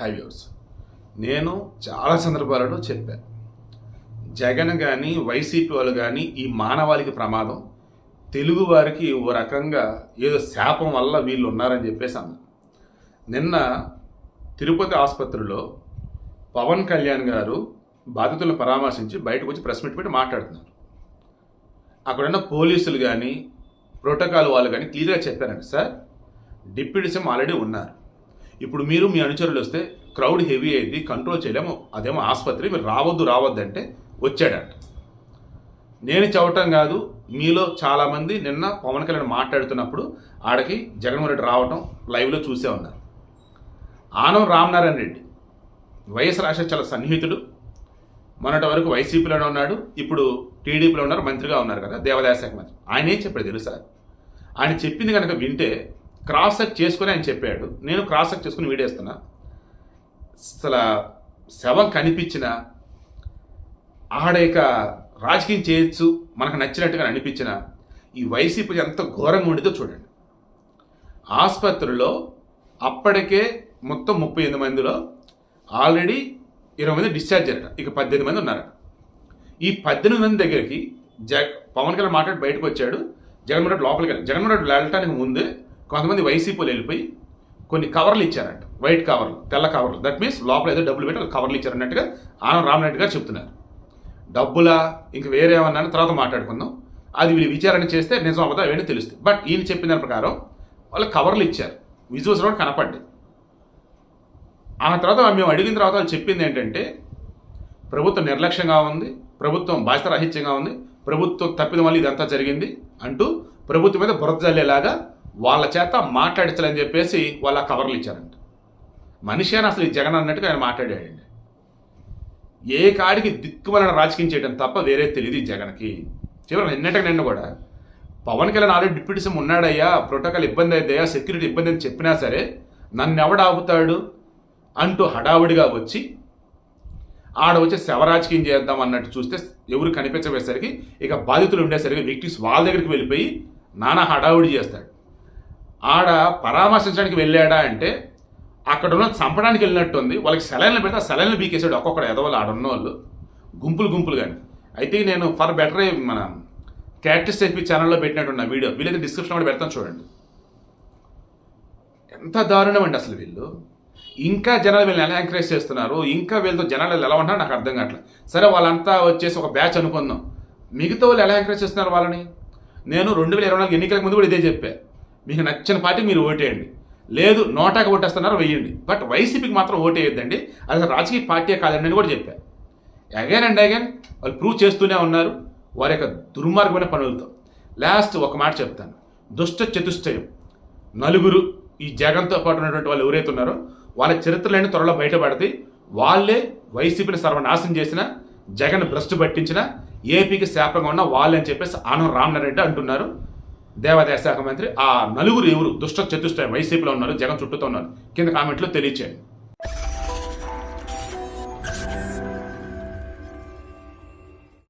High viewers నేను చాలా సందర్భాలలో చెప్పాను జగన్ కానీ వైసీపీ వాళ్ళు కానీ ఈ మానవాళికి ప్రమాదం. తెలుగు వారికి ఓ రకంగా ఏదో శాపం వల్ల వీళ్ళు ఉన్నారని చెప్పేసి అన్నా. నిన్న తిరుపతి ఆసుపత్రిలో పవన్ కళ్యాణ్ గారు బాధితులను పరామర్శించి బయటకు వచ్చి ప్రెస్ మీట్ పెట్టి మాట్లాడుతున్నారు. అక్కడున్న పోలీసులు కానీ ప్రోటోకాల్ వాళ్ళు కానీ క్లియర్గా చెప్పారండి సార్. డిప్యూటీ సీఎం ఆల్రెడీ ఉన్నారు. ఇప్పుడు మీరు మీ అనుచరులు వస్తే క్రౌడ్ హెవీ అయింది కంట్రోల్ చేయలేము అదేమో ఆసుపత్రి మీరు రావద్దు రావద్దు అంటే వచ్చాడంట. నేను చెప్పటం కాదు మీలో చాలామంది నిన్న పవన్ కళ్యాణ్ మాట్లాడుతున్నప్పుడు ఆడకి జగన్మోహన్ రెడ్డి రావటం లైవ్లో చూసే ఉన్నారు. ఆనం రామనారాయణ రెడ్డి వైఎస్ రాజశేఖర్ చాలా సన్నిహితుడు మొన్నటి వరకు వైసీపీలోనే ఉన్నాడు ఇప్పుడు టీడీపీలో ఉన్నారు మంత్రిగా ఉన్నారు కదా దేవాదాయ శాఖ మంత్రి. ఆయన ఏం చెప్పాడు తెలుసా? ఆయన చెప్పింది కనుక వింటే క్రాస్ చెక్ చేసుకుని ఆయన చెప్పాడు. నేను క్రాస్ చెక్ చేసుకుని వీడేస్తున్నా అసలు శవం కనిపించిన ఆడ ఇక రాజకీయం చేయొచ్చు మనకు నచ్చినట్టుగా అనిపించిన ఈ వైసీపీ ఎంత ఘోరంగా ఉండిదో చూడండి. ఆసుపత్రిలో అప్పటికే మొత్తం ముప్పై ఎనిమిది మందిలో ఆల్రెడీ ఇరవై మంది డిశ్చార్జ్ అయ్యారట. ఇక పద్దెనిమిది మంది ఉన్నారట. ఈ పద్దెనిమిది మంది దగ్గరికి జగ పవన్ కళ్యాణ్ మాట్లాడి బయటకు వచ్చాడు. జగన్మోహన్ రెడ్డి లోపలికి వెళ్ళాడు. జగన్మోహన్ రెడ్డి వెళ్ళటానికి ముందే కొంతమంది వైసీపీలు వెళ్ళిపోయి కొన్ని కవర్లు ఇచ్చారంట. వైట్ కవర్లు తెల్ల కవర్లు. దట్ మీన్స్ లోపల ఏదో డబ్బులు పెట్టి వాళ్ళు కవర్లు ఇచ్చారన్నట్టుగా ఆనం రామరెడ్డి గారు చెప్తున్నారు. డబ్బులా? ఇంక వేరే ఏమన్నా తర్వాత మాట్లాడుకుందాం. అది వీళ్ళు విచారణ చేస్తే నిజం అవ్వదా అవన్నీ తెలుస్తుంది బట్ ఈయన చెప్పిన దాని ప్రకారం వాళ్ళు కవర్లు ఇచ్చారు. విజువల్స్ కూడా కనపడ్డాయి. ఆ తర్వాత మేము అడిగిన తర్వాత వాళ్ళు చెప్పింది ఏంటంటే ప్రభుత్వం నిర్లక్ష్యంగా ఉంది ప్రభుత్వం బాధ్యత రహిత్యంగా ఉంది ప్రభుత్వం తప్పిన వల్ల ఇదంతా జరిగింది అంటూ ప్రభుత్వం మీద బురద జల్లేలాగా వాళ్ళ చేత మాట్లాడించాలని చెప్పేసి వాళ్ళ కవర్లు ఇచ్చారంట. మనిషి అని అసలు ఈ జగన్ అన్నట్టుగా ఆయన మాట్లాడాడండి. ఏ కాడికి దిక్కుమలన రాజకీయం చేయడం తప్ప వేరే తెలియదు జగన్కి. చివరి నిన్నటికి నిన్న కూడా Pawan Kalyan already deputy CM ఉన్నాడయ్యా protocol ఇబ్బంది అయిద్దయ్యా సెక్యూరిటీ ఇబ్బంది అని చెప్పినా సరే నన్ను ఎవడు ఆపుతాడు? అంటూ హడావుడిగా వచ్చి ఆడ వచ్చి శవరాజకీయం చేద్దాం అన్నట్టు చూస్తే ఎవరు కనిపించబోయేసరికి ఇక బాధితులు ఉండేసరికి విక్టిస్ వాళ్ళ దగ్గరికి వెళ్ళిపోయి నానా హడావుడి చేస్తాడు. ఆడ పరామర్శించడానికి వెళ్ళాడా అంటే అక్కడ ఉన్న చంపడానికి వెళ్ళినట్టు ఉంది వాళ్ళకి సెలైన్లు పెడితే ఆ సెలైన్లు బీకేసాడు ఒక్కొక్కడు ఎదవాళ్ళు ఆడ ఉన్నవాళ్ళు గుంపులు గుంపులు కానీ అయితే నేను ఫర్ బెటర్ మన క్యారెక్టర్స్ చెప్పి ఛానల్లో పెట్టినట్టున్న వీడియో. వీళ్ళైతే డిస్క్రిప్షన్ కూడా పెడతాను చూడండి. ఎంత దారుణం అండి అసలు వీళ్ళు. ఇంకా జనాలు వీళ్ళని ఎలా ఎంకరేజ్ చేస్తున్నారు? ఇంకా వీళ్ళతో జనాలు ఎలా ఉంటారో నాకు అర్థం కావట్లేదు. సరే వాళ్ళంతా వచ్చేసి ఒక బ్యాచ్ అనుకుందాం. మిగతా వాళ్ళు ఎలా ఎంకరేజ్ చేస్తున్నారు వాళ్ళని? నేను రెండు వేల ఇరవై నాలుగు ఎన్నికలకు ముందు కూడా ఇదే చెప్పా. మీకు నచ్చిన పార్టీ మీరు ఓటేయండి. లేదు నోటాకి ఓటేస్తున్నారు వెయ్యండి. బట్ వైసీపీకి మాత్రం ఓటేయొద్దండి. అది అసలు రాజకీయ పార్టీ కాదండి అని కూడా చెప్పారు అగైన్ అండ్ అగైన్ వాళ్ళు ప్రూవ్ చేస్తూనే ఉన్నారు. వారి యొక్క దుర్మార్గమైన పనులతో. లాస్ట్ ఒక మాట చెప్తాను. దుష్ట చతుష్టయం. నలుగురు ఈ జగన్తో పాటు ఉన్నటువంటి వాళ్ళు ఎవరైతే ఉన్నారో వాళ్ళ చరిత్రలన్నీ త్వరలో బయటపడితే వాళ్ళే వైసీపీని సర్వనాశనం చేసిన జగన్ భ్రష్టు పట్టించిన ఏపీకి శాపంగా ఉన్న వాళ్ళని చెప్పేసి ఆనం రామనారెడ్డి అంటున్నారు. దేవాదాయ శాఖ మంత్రి ఆ నలుగురు ఎవరు? దుష్ట చతుష్టయం వైసీపీలో ఉన్నారు జగన్ చుట్టూతో ఉన్నారు. కింద కామెంట్లో తెలియచేయండి.